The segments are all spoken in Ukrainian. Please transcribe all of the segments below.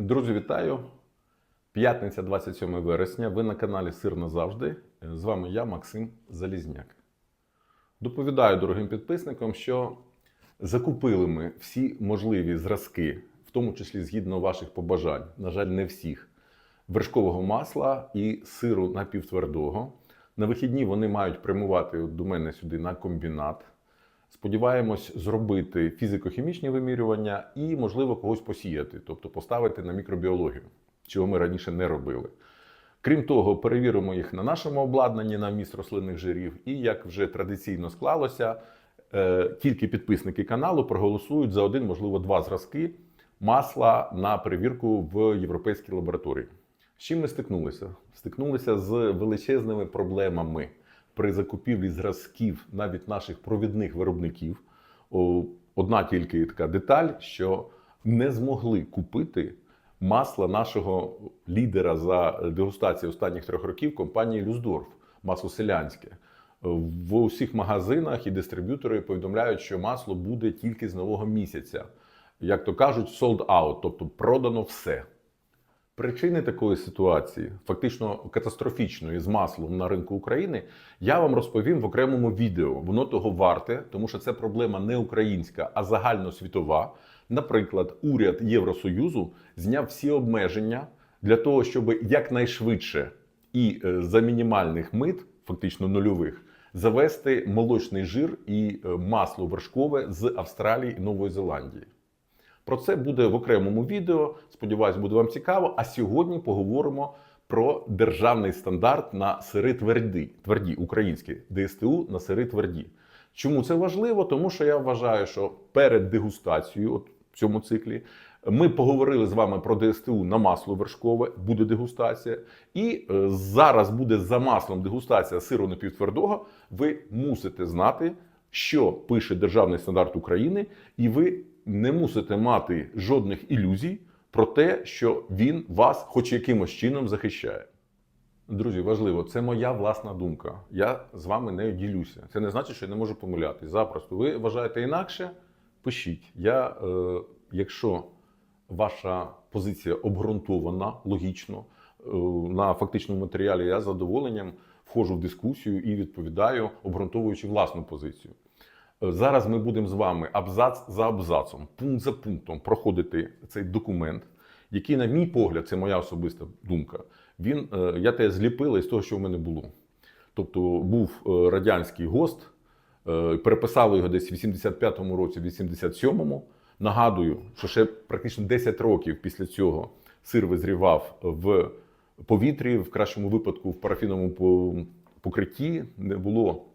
Друзі, вітаю! П'ятниця 27 вересня. Ви на каналі Сир назавжди. З вами я, Максим Залізняк. Доповідаю дорогим підписникам, що закупили ми всі можливі зразки, в тому числі згідно ваших побажань, на жаль, не всіх, вершкового масла і сиру напівтвердого. На вихідні вони мають прямувати до мене сюди на комбінат. Сподіваємось зробити фізико-хімічні вимірювання і, можливо, когось посіяти, тобто поставити на мікробіологію, чого ми раніше не робили. Крім того, перевіримо їх на нашому обладнанні на вміст рослинних жирів. І як вже традиційно склалося, е, тільки підписники каналу проголосують за один, можливо, два зразки масла на перевірку в європейській лабораторії. З чим ми стикнулися? Стикнулися з величезними проблемами при закупівлі зразків навіть наших провідних виробників. Одна тільки така деталь, що не змогли купити масло нашого лідера за дегустацію останніх трьох років компанії Люсдорф, масло селянське. В усіх магазинах і дистриб'ютори повідомляють, що масло буде тільки з нового місяця. Як то кажуть, sold out, тобто продано все. Причини такої ситуації, фактично катастрофічної з маслом на ринку України, я вам розповім в окремому відео. Воно того варте, тому що це проблема не українська, а загальносвітова. Наприклад, уряд Євросоюзу зняв всі обмеження для того, щоб якнайшвидше і е, за мінімальних мит, фактично нульових, завести молочний жир і е, масло вершкове з Австралії і Нової Зеландії. Про це буде в окремому відео. Сподіваюсь, буде вам цікаво. А сьогодні поговоримо про державний стандарт на сири тверді, тверді українські ДСТУ на сири тверді. Чому це важливо? Тому що я вважаю, що перед дегустацією, от в цьому циклі, ми поговорили з вами про ДСТУ на масло вершкове, буде дегустація. І е, зараз буде за маслом дегустація сиру напівтвердого. Ви мусите знати, що пише державний стандарт України, і ви не мусите мати жодних ілюзій про те, що він вас хоч якимось чином захищає. Друзі, важливо, це моя власна думка. Я з вами не ділюся. Це не значить, що я не можу помилятись. Запросто. Ви вважаєте інакше? Пишіть. Я, е, якщо ваша позиція обґрунтована логічно е, на фактичному матеріалі, я з задоволенням входжу в дискусію і відповідаю, обґрунтовуючи власну позицію. Зараз ми будемо з вами абзац за абзацом, пункт за пунктом проходити цей документ, який, на мій погляд, це моя особиста думка. Він е, я те зліпила із того, що в мене було. Тобто був е, радянський ГОСТ, е, переписали його десь в 85-му році, в 87-му. Нагадую, що ще практично 10 років після цього сир визрівав в повітрі, в кращому випадку в парафіновому покритті, не було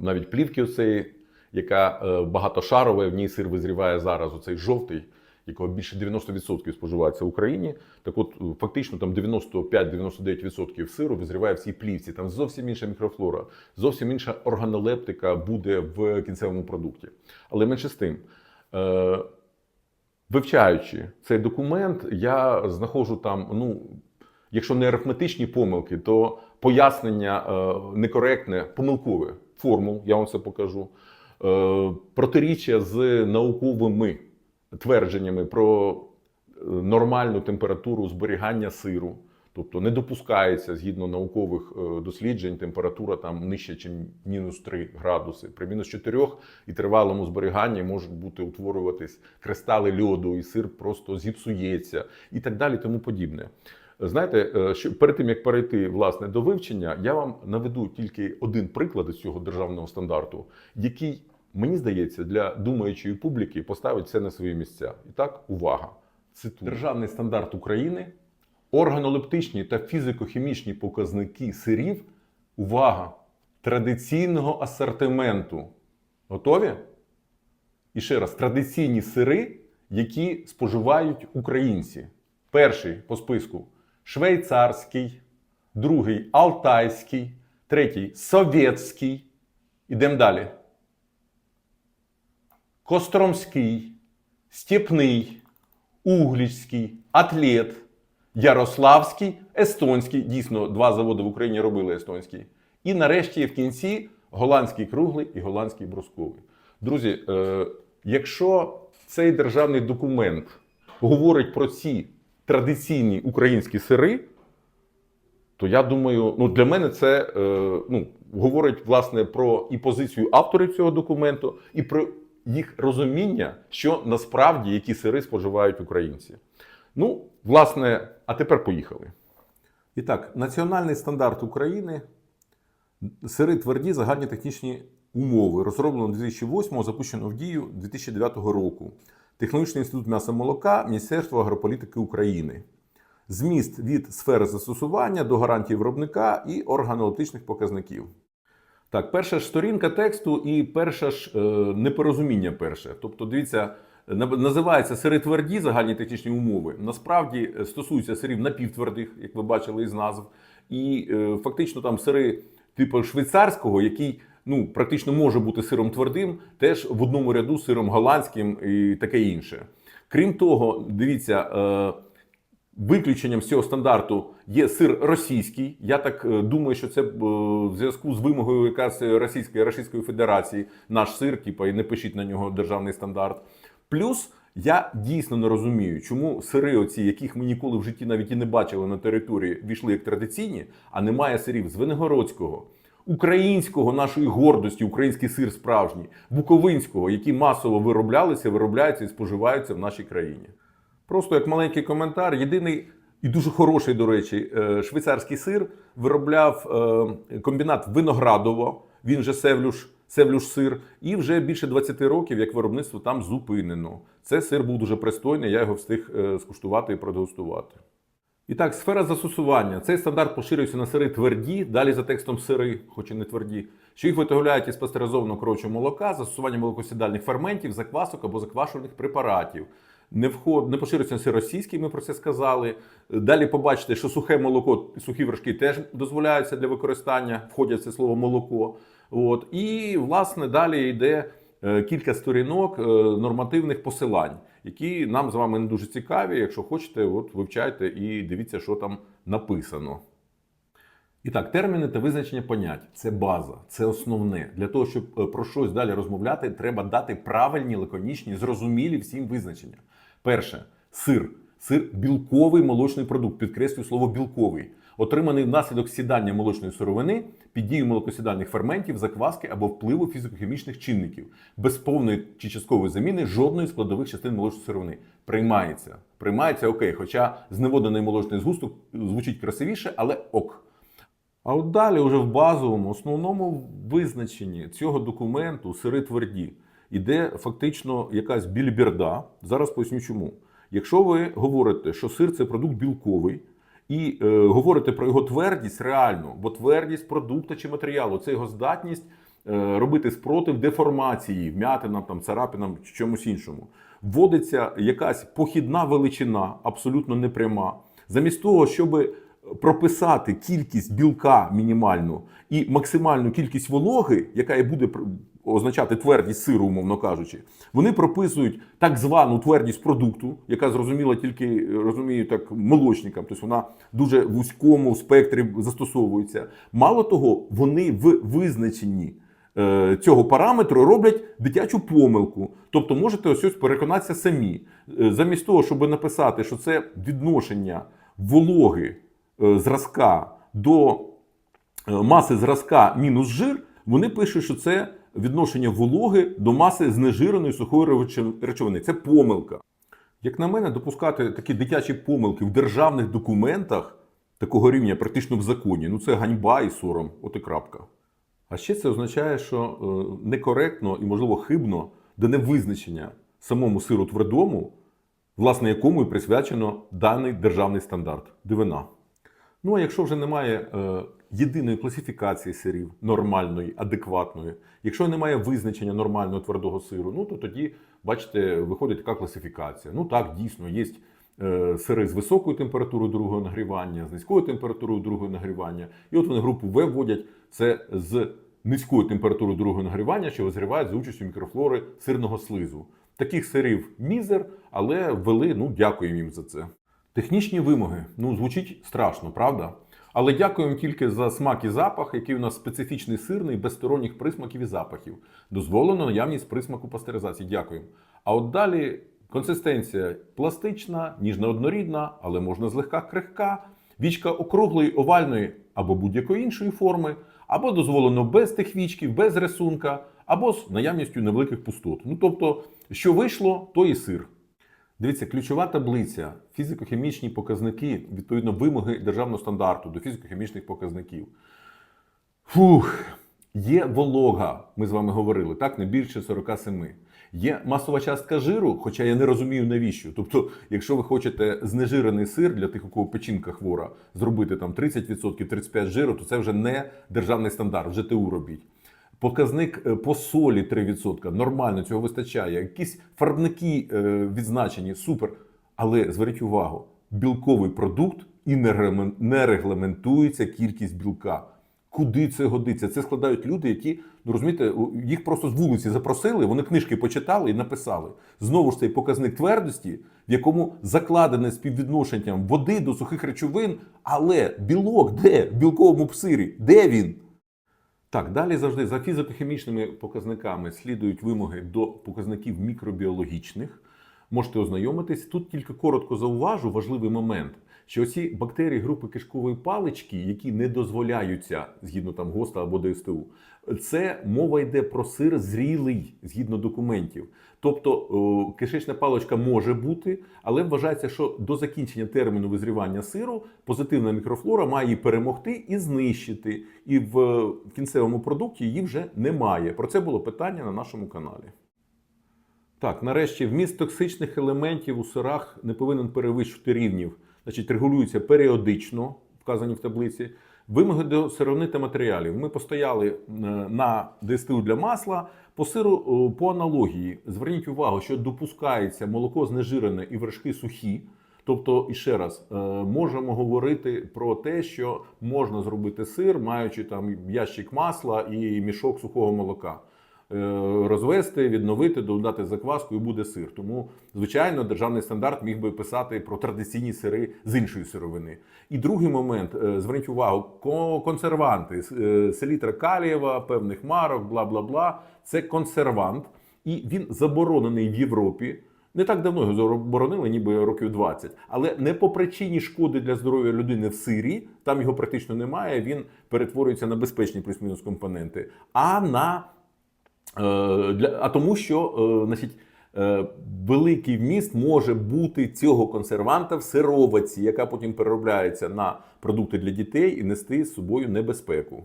навіть плівки оцеї, яка е, багатошарова, в ній сир визріває зараз, оцей жовтий, якого більше 90% споживається в Україні. Так от, е, фактично, там 95-99% сиру визріває в цій плівці. Там зовсім інша мікрофлора, зовсім інша органолептика буде в кінцевому продукті. Але менше з тим. Е, Вивчаючи цей документ, я знаходжу там, ну, якщо не арифметичні помилки, то пояснення е, некоректне, помилкове формул, я вам це покажу. Е, протиріччя з науковими твердженнями про е, нормальну температуру зберігання сиру. Тобто не допускається згідно наукових досліджень температура там нижче, ніж мінус 3 градуси. При мінус 4 і тривалому зберіганні можуть бути утворюватись кристали льоду, і сир просто зіпсується і так далі, тому подібне. Знаєте, е, що перед тим як перейти власне до вивчення, я вам наведу тільки один приклад із цього державного стандарту, який мені здається для думаючої публіки поставить все на свої місця. І так, увага! Цитую. Державний стандарт України органолептичні та фізико-хімічні показники сирів, увага, традиційного асортименту. Готові? І ще раз, традиційні сири, які споживають українці. Перший по списку швейцарський, другий алтайський, третій совєтський. Ідемо далі. Костромський, Степний, Углічський, Атлет, Ярославський, Естонський. Дійсно, два заводи в Україні робили естонський. І нарешті в кінці голландський круглий і голландський брусковий. Друзі, е, якщо цей державний документ говорить про ці традиційні українські сири, то я думаю, ну для мене це е, ну, говорить власне про і позицію авторів цього документу, і про їх розуміння, що насправді які сири споживають українці. Ну, власне, а тепер поїхали. І так, національний стандарт України сири тверді загальні технічні умови, розроблено 2008 запущено в дію 2009 року. Технологічний інститут м'яса молока, Міністерство агрополітики України. Зміст від сфери застосування до гарантій виробника і органолептичних показників. Так, перша ж сторінка тексту і перше ж е, непорозуміння перше. Тобто, дивіться, на- називається сири тверді загальні технічні умови. Насправді е, стосується сирів напівтвердих, як ви бачили із назв, і е, фактично там сири типу швейцарського, який ну, практично може бути сиром твердим, теж в одному ряду сиром голландським і таке інше. Крім того, дивіться. Е, Виключенням цього стандарту є сир російський. Я так е, думаю, що це е, в зв'язку з вимогою якраз Російської Російської Федерації наш сир, типа, і не пишіть на нього державний стандарт. Плюс я дійсно не розумію, чому сири, оці, яких ми ніколи в житті навіть і не бачили на території, війшли як традиційні, а немає сирів з Венегородського, українського нашої гордості, український сир справжній, буковинського, які масово вироблялися, виробляються і споживаються в нашій країні. Просто як маленький коментар, єдиний і дуже хороший, до речі, е, швейцарський сир виробляв е, комбінат Виноградово, він же Севлюш, Севлюш сир, і вже більше 20 років як виробництво там зупинено. Це сир був дуже пристойний, я його встиг е, скуштувати і продегустувати. І так, сфера застосування. Цей стандарт поширюється на сири тверді, далі за текстом сири, хоч і не тверді, що їх виготовляють із пастеризованого коров'ячого молока, застосування молокосідальних ферментів, заквасок або заквашувальних препаратів. Не вход, не поширюється на сир російський, ми про це сказали. Далі побачите, що сухе молоко, сухі вершки теж дозволяються для використання, входять це слово молоко. От. І, власне, далі йде е, кілька сторінок е, нормативних посилань, які нам з вами не дуже цікаві. Якщо хочете, от вивчайте і дивіться, що там написано. І так, терміни та визначення понять це база, це основне. Для того, щоб е, про щось далі розмовляти, треба дати правильні, лаконічні, зрозумілі всім визначення. Перше, сир. Сир білковий молочний продукт, підкреслюю слово білковий, отриманий внаслідок сідання молочної сировини під дією молокосідальних ферментів, закваски або впливу фізико-хімічних чинників, без повної чи часткової заміни жодної складових частин молочної сировини. Приймається. Приймається окей, хоча зневодений молочний згусток звучить красивіше, але ок. А от далі, вже в базовому, основному визначенні цього документу сири тверді іде фактично якась біліберда. Зараз поясню чому. Якщо ви говорите, що сир це продукт білковий, і е, говорите про його твердість реально, бо твердість продукту чи матеріалу це його здатність е, робити спротив деформації, вмятинам, там, царапинам чи чомусь іншому. Вводиться якась похідна величина, абсолютно непряма. Замість того, щоб прописати кількість білка мінімальну і максимальну кількість вологи, яка і буде означати твердість сиру, умовно кажучи, вони прописують так звану твердість продукту, яка зрозуміла тільки е, розумію так молочникам, тобто вона дуже в вузькому спектрі застосовується. Мало того, вони в визначенні е, цього параметру роблять дитячу помилку. Тобто можете ось ось переконатися самі. Е, Замість того, щоб написати, що це відношення вологи зразка до маси зразка мінус жир, вони пишуть, що це відношення вологи до маси знежиреної сухої речовини. Це помилка. Як на мене, допускати такі дитячі помилки в державних документах такого рівня, практично в законі, ну це ганьба і сором, от і крапка. А ще це означає, що е, некоректно і, можливо, хибно дане визначення самому сиру твердому, власне якому і присвячено даний державний стандарт дивина. Ну а якщо вже немає е, єдиної класифікації сирів, нормальної, адекватної, якщо немає визначення нормального твердого сиру, ну то тоді, бачите, виходить така класифікація. Ну так, дійсно, є е, сири з високою температурою другого нагрівання, з низькою температурою другого нагрівання. І от вони групу В вводять це з низькою температурою другого нагрівання, що розгрівають за участю мікрофлори сирного слизу. Таких сирів мізер, але ввели, ну дякуємо їм за це. Технічні вимоги. Ну, звучить страшно, правда? Але дякуємо тільки за смак і запах, який у нас специфічний сирний, без сторонніх присмаків і запахів. Дозволено наявність присмаку пастеризації. Дякуємо. А от далі Консистенція пластична, ніжно однорідна, але можна злегка крихка. Вічка округлої, овальної або будь-якої іншої форми, або дозволено без тих вічків, без рисунка, або з наявністю невеликих пустот. Ну тобто, що вийшло, то і сир. Дивіться, ключова таблиця, фізико-хімічні показники, відповідно, вимоги державного стандарту до фізико-хімічних показників. Фух, є волога, ми з вами говорили, так, не більше 47. Є масова частка жиру, хоча я не розумію навіщо. Тобто, якщо ви хочете знежирений сир для тих, у кого печінка хвора, зробити там 30% 35 жиру, то це вже не державний стандарт, вже ТУ робіть. Показник е, по солі 3%. Нормально, цього вистачає. Якісь фарбники е, відзначені, супер. Але зверніть увагу, білковий продукт і не регламен- регламентується кількість білка. Куди це годиться? Це складають люди, які, ну розумієте, їх просто з вулиці запросили, вони книжки почитали і написали. Знову ж цей показник твердості, в якому закладене співвідношенням води до сухих речовин, але білок де? В білковому сирі? Де він? Так, далі завжди за фізико-хімічними показниками слідують вимоги до показників мікробіологічних. Можете ознайомитись. Тут тільки коротко зауважу важливий момент, що оці бактерії групи кишкової палички, які не дозволяються згідно там ГОСТа або ДСТУ, це мова йде про сир зрілий згідно документів. Тобто кишечна паличка може бути, але вважається, що до закінчення терміну визрівання сиру позитивна мікрофлора має її перемогти і знищити. І в е, кінцевому продукті її вже немає. Про це було питання на нашому каналі. Так, нарешті, вміст токсичних елементів у сирах не повинен перевищувати рівнів. Значить, регулюється періодично, вказані в таблиці. Вимоги до сировини та матеріалів. Ми постояли е, на ДСТУ для масла. По сиру е, по аналогії. Зверніть увагу, що допускається молоко знежирене і вершки сухі. Тобто, і ще раз, е, можемо говорити про те, що можна зробити сир, маючи там ящик масла і мішок сухого молока. Е, розвести, відновити, додати закваску і буде сир. Тому, звичайно, державний стандарт міг би писати про традиційні сири з іншої сировини. І другий момент: е, зверніть увагу, консерванти, е, селітра калієва, певних марок, бла бла бла. Це консервант, і він заборонений в Європі. Не так давно його заборонили, ніби років 20. Але не по причині шкоди для здоров'я людини в сирі, там його практично немає. Він перетворюється на безпечні плюс-мінус компоненти, а на для, а тому, що е, значить, е, великий вміст може бути цього консерванта в сироватці, яка потім переробляється на продукти для дітей і нести з собою небезпеку.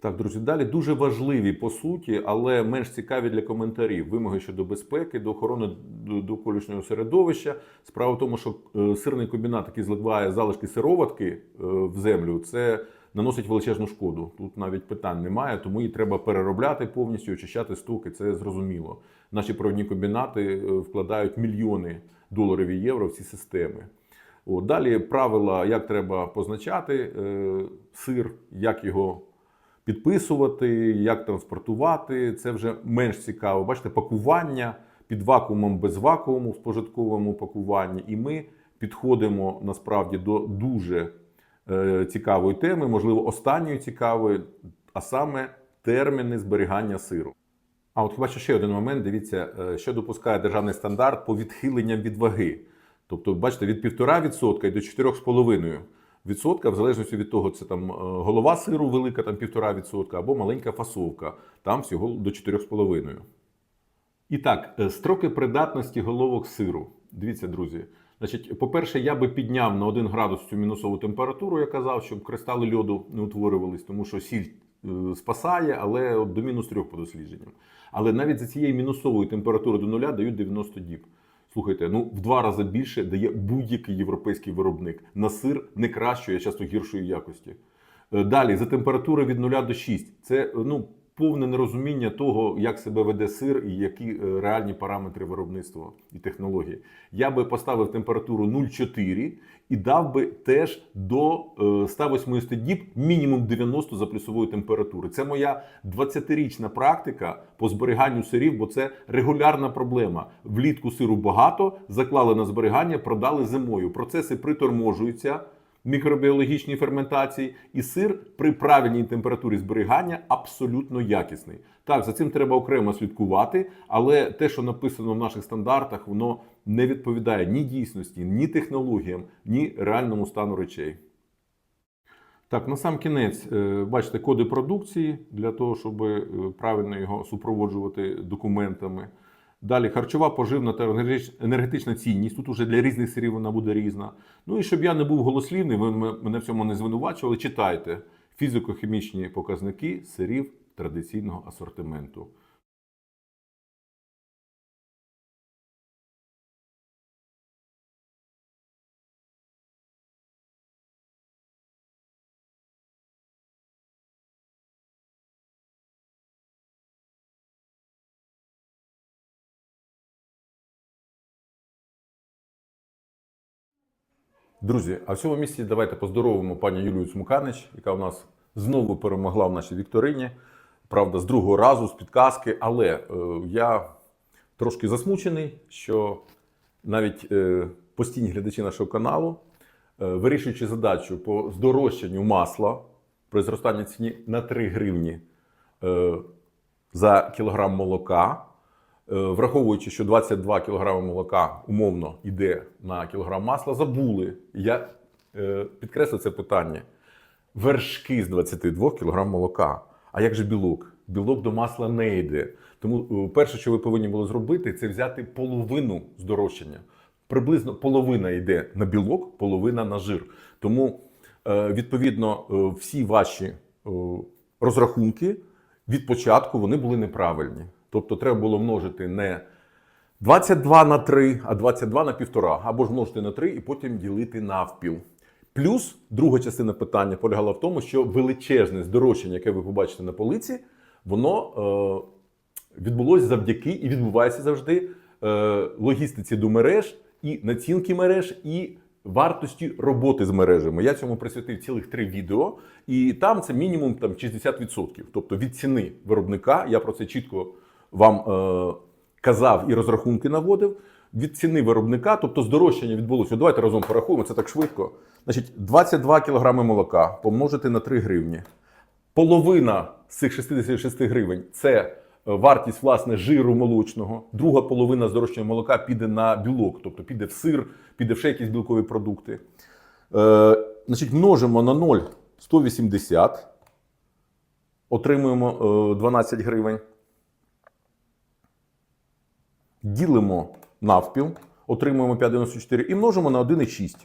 Так, друзі, далі дуже важливі по суті, але менш цікаві для коментарів. Вимоги щодо безпеки, до охорони до- довколишнього середовища. Справа в тому, що е, сирний комбінат, який зливає залишки сироватки е, в землю, це наносить величезну шкоду. Тут навіть питань немає, тому її треба переробляти повністю, очищати стоки. Це зрозуміло. Наші провідні комбінати е, вкладають мільйони доларів і євро в ці системи. От, далі правила, як треба позначати е, сир, як його підписувати, як транспортувати. Це вже менш цікаво. Бачите, пакування під вакуумом без вакууму в спожитковому пакуванні. І ми підходимо насправді до дуже цікавої теми, можливо, останньої цікавої, а саме терміни зберігання сиру. А от хіба що ще один момент, дивіться, е, що допускає державний стандарт по відхиленням від ваги. Тобто, бачите, від 1,5% і до 4,5% відсотка, в залежності від того, це там е, голова сиру велика, там 1,5% або маленька фасовка, там всього до 4,5%. І так, е, строки придатності головок сиру. Дивіться, друзі. Значить, по-перше, я би підняв на 1 градус цю мінусову температуру, я казав, щоб кристали льоду не утворювались, тому що сіль е, спасає, але до мінус 3 по дослідженням. Але навіть за цієї мінусової температури до нуля дають 90 діб. Слухайте, ну в два рази більше дає будь-який європейський виробник на сир не кращої, а часто гіршої якості. Е, Далі за температури від 0 до 6. Це е, ну повне нерозуміння того, як себе веде сир і які е, реальні параметри виробництва і технології. Я би поставив температуру 0,4 і дав би теж до е, 180 діб мінімум 90 за плюсової температури. Це моя 20-річна практика по зберіганню сирів, бо це регулярна проблема. Влітку сиру багато, заклали на зберігання, продали зимою. Процеси приторможуються. Мікробіологічній ферментації, і сир при правильній температурі зберігання абсолютно якісний. Так, за цим треба окремо слідкувати, але те, що написано в наших стандартах, воно не відповідає ні дійсності, ні технологіям, ні реальному стану речей. Так, на сам кінець, е, бачите, коди продукції для того, щоб е, правильно його супроводжувати документами. Далі харчова, поживна та енергетична цінність. Тут уже для різних сирів вона буде різна. Ну і щоб я не був голослівний, ви мене в цьому не звинувачували. Читайте фізико-хімічні показники сирів традиційного асортименту. Друзі, а в цьому місці давайте поздоровимо пані Юлію Цмуканич, яка у нас знову перемогла в нашій вікторині. Правда, з другого разу, з підказки. Але е, я трошки засмучений, що навіть е, постійні глядачі нашого каналу, е, вирішуючи задачу по здорожчанню масла при зростанні ціні на 3 гривні е, за кілограм молока, враховуючи, що 22 кг молока умовно йде на кілограм масла, забули. Я е, підкреслю це питання. Вершки з 22 кг молока. А як же білок? Білок до масла не йде. Тому е, перше, що ви повинні були зробити, це взяти половину здорожчання. Приблизно половина йде на білок, половина на жир. Тому, е, відповідно, е, всі ваші е, розрахунки від початку вони були неправильні. Тобто треба було множити не 22 на 3, а 22 на 1,5. Або ж множити на 3 і потім ділити навпіл. Плюс друга частина питання полягала в тому, що величезне здорожчання, яке ви побачите на полиці, воно е, відбулося завдяки і відбувається завжди е, логістиці до мереж і націнки мереж, і вартості роботи з мережами. Я цьому присвятив цілих три відео, і там це мінімум там 60%. Тобто від ціни виробника, я про це чітко вам е, казав і розрахунки наводив. Від ціни виробника, тобто здорожчання відбулося. Давайте разом порахуємо, це так швидко. Значить, 22 кг молока помножити на 3 гривні. Половина з цих 66 гривень це е, вартість власне жиру молочного. Друга половина здорожчання молока піде на білок, тобто піде в сир, піде в ще якісь білкові продукти. Е, значить, множимо на 0,180. Отримуємо е, 12 гривень. Ділимо навпіл, отримуємо 5,94 і множимо на 1,6.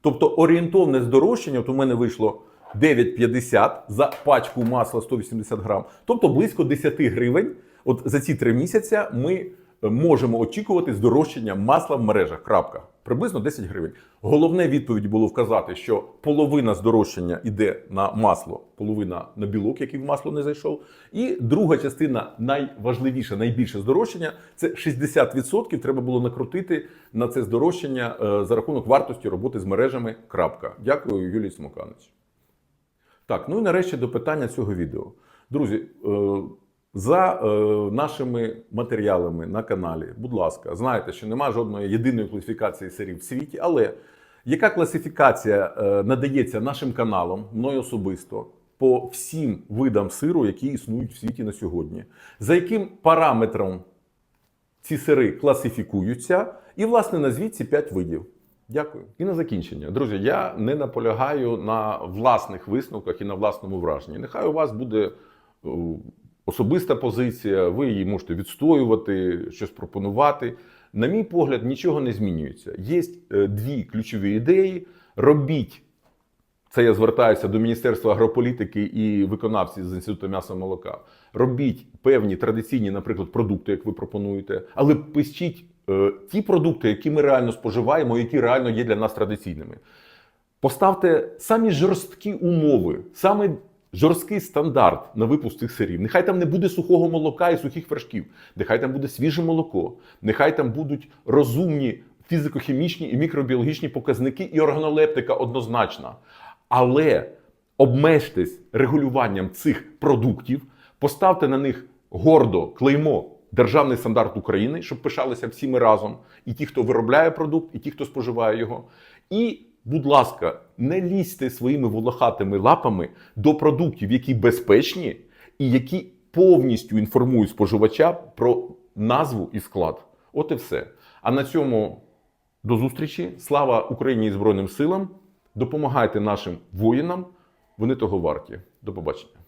Тобто орієнтовне здорожчання, от у мене вийшло 9,50 за пачку масла 180 грам, тобто близько 10 гривень. От за ці три місяці ми можемо очікувати здорожчання масла в мережах. Крапка. Приблизно 10 гривень. Головне відповідь було вказати, що половина здорожчання йде на масло, половина на білок, який в масло не зайшов. І друга частина, найважливіша, найбільше здорожчання це 60% треба було накрутити на це здорожчання е, за рахунок вартості роботи з мережами. Крапка. Дякую, Юлій Смоканич. Так, ну і нарешті до питання цього відео. Друзі, е, за е, нашими матеріалами на каналі, будь ласка, знаєте, що немає жодної єдиної класифікації сирів в світі, але яка класифікація е, надається нашим каналам, мною особисто, по всім видам сиру, які існують в світі на сьогодні? За яким параметром ці сири класифікуються? І, власне, назвіть ці 5 видів. Дякую. І на закінчення. Друзі, я не наполягаю на власних висновках і на власному враженні. Нехай у вас буде е, особиста позиція, ви її можете відстоювати, щось пропонувати. На мій погляд, нічого не змінюється. Є е, дві ключові ідеї. Робіть це я звертаюся до Міністерства агрополітики і виконавців з інституту м'яса молока. Робіть певні традиційні, наприклад, продукти, як ви пропонуєте, але пишіть е, ті продукти, які ми реально споживаємо, які реально є для нас традиційними. Поставте самі жорсткі умови, саме жорсткий стандарт на випуск цих сирів. Нехай там не буде сухого молока і сухих вершків, нехай там буде свіже молоко, нехай там будуть розумні фізико-хімічні і мікробіологічні показники і органолептика однозначна. Але обмежтесь регулюванням цих продуктів, поставте на них гордо клеймо державний стандарт України, щоб пишалися всі ми разом, і ті, хто виробляє продукт, і ті, хто споживає його. І будь ласка, не лізьте своїми волохатими лапами до продуктів, які безпечні і які повністю інформують споживача про назву і склад. От і все. А на цьому до зустрічі. Слава Україні і Збройним силам. Допомагайте нашим воїнам. Вони того варті. До побачення.